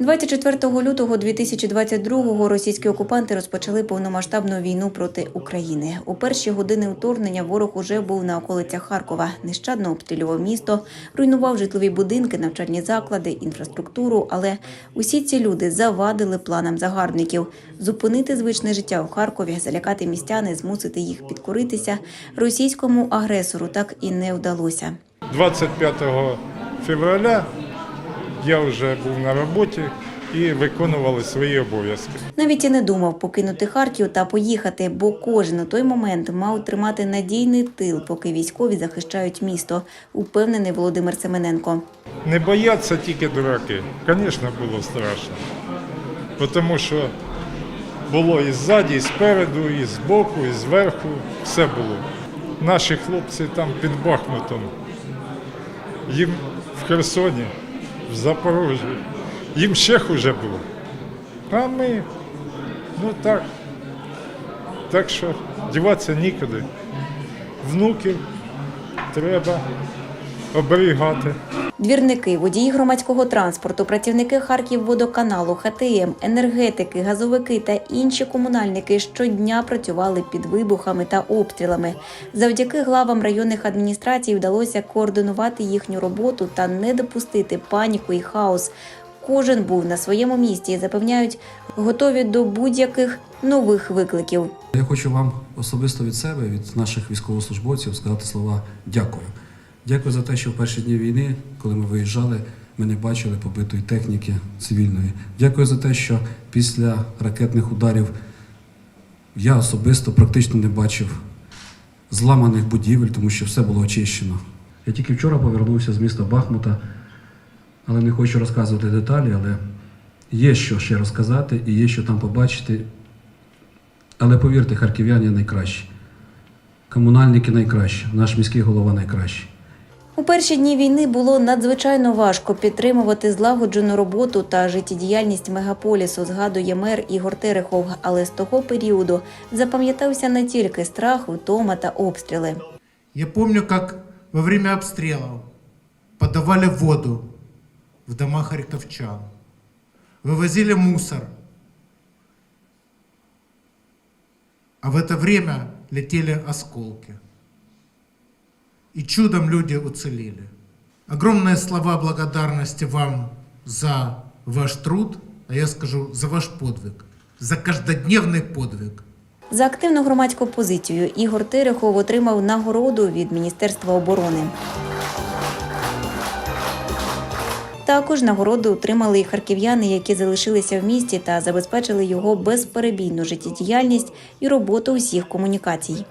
24 лютого 2022-го російські окупанти розпочали повномасштабну війну проти України. У перші години вторгнення ворог уже був на околицях Харкова, нещадно обстрілював місто, руйнував житлові будинки, навчальні заклади, інфраструктуру. Але усі ці люди завадили планам загарбників зупинити звичне життя у Харкові, залякати містян і змусити їх підкоритися російському агресору. Так і не вдалося. 25 февраля я вже був на роботі і виконували свої обов'язки. Навіть і не думав покинути Харків та поїхати, бо кожен у той момент мав тримати надійний тил, поки військові захищають місто, упевнений Володимир Семененко. Не бояться тільки дураки. Звісно, було страшно. Тому що було і ззаді, і спереду, і збоку, і зверху. Все було. Наші хлопці там під Бахмутом. Їм в Херсоні, в Запорожжі. Їм ще хуже було. А ми, ну так. Так що діватися нікуди. Внуків треба оберігати. Двірники, водії громадського транспорту, працівники Харківводоканалу, ХТМ, енергетики, газовики та інші комунальники щодня працювали під вибухами та обстрілами. Завдяки главам районних адміністрацій вдалося координувати їхню роботу та не допустити паніку і хаос. Кожен був на своєму місці і запевняють, готові до будь-яких нових викликів. Я хочу вам особисто від себе, від наших військовослужбовців сказати слова дякую. Дякую за те, що в перші дні війни, коли ми виїжджали, ми не бачили побитої техніки цивільної. Дякую за те, що після ракетних ударів я особисто практично не бачив зламаних будівель, тому що все було очищено. Я тільки вчора повернувся з міста Бахмута, але не хочу розказувати деталі, але є що ще розказати і є що там побачити. Але повірте, харків'яни найкращі. Комунальники найкращі, наш міський голова найкращий. У перші дні війни було надзвичайно важко підтримувати злагоджену роботу та життєдіяльність мегаполісу, згадує мер Ігор Терехов. Але з того періоду запам'ятався не тільки страх, втома та обстріли. Я помню, как во время обстрелов подавали воду в дома харьковчан, вывозили мусор, а в это время летели осколки. И чудом люди уцелели. Огромные слова благодарности вам за ваш труд, а я скажу за ваш подвиг, за каждодневный подвиг. За активну громадську позицію Ігор Терехов отримав нагороду від Міністерства оборони. Також нагороду отримали і харків'яни, які залишилися в місті та забезпечили його безперебійну життєдіяльність і роботу усіх комунікацій.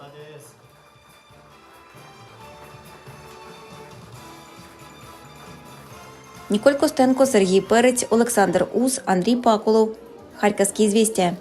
Ніколь Костенко, Сергій Перець, Олександр Ус, Андрій Паколов. Харківські звістя.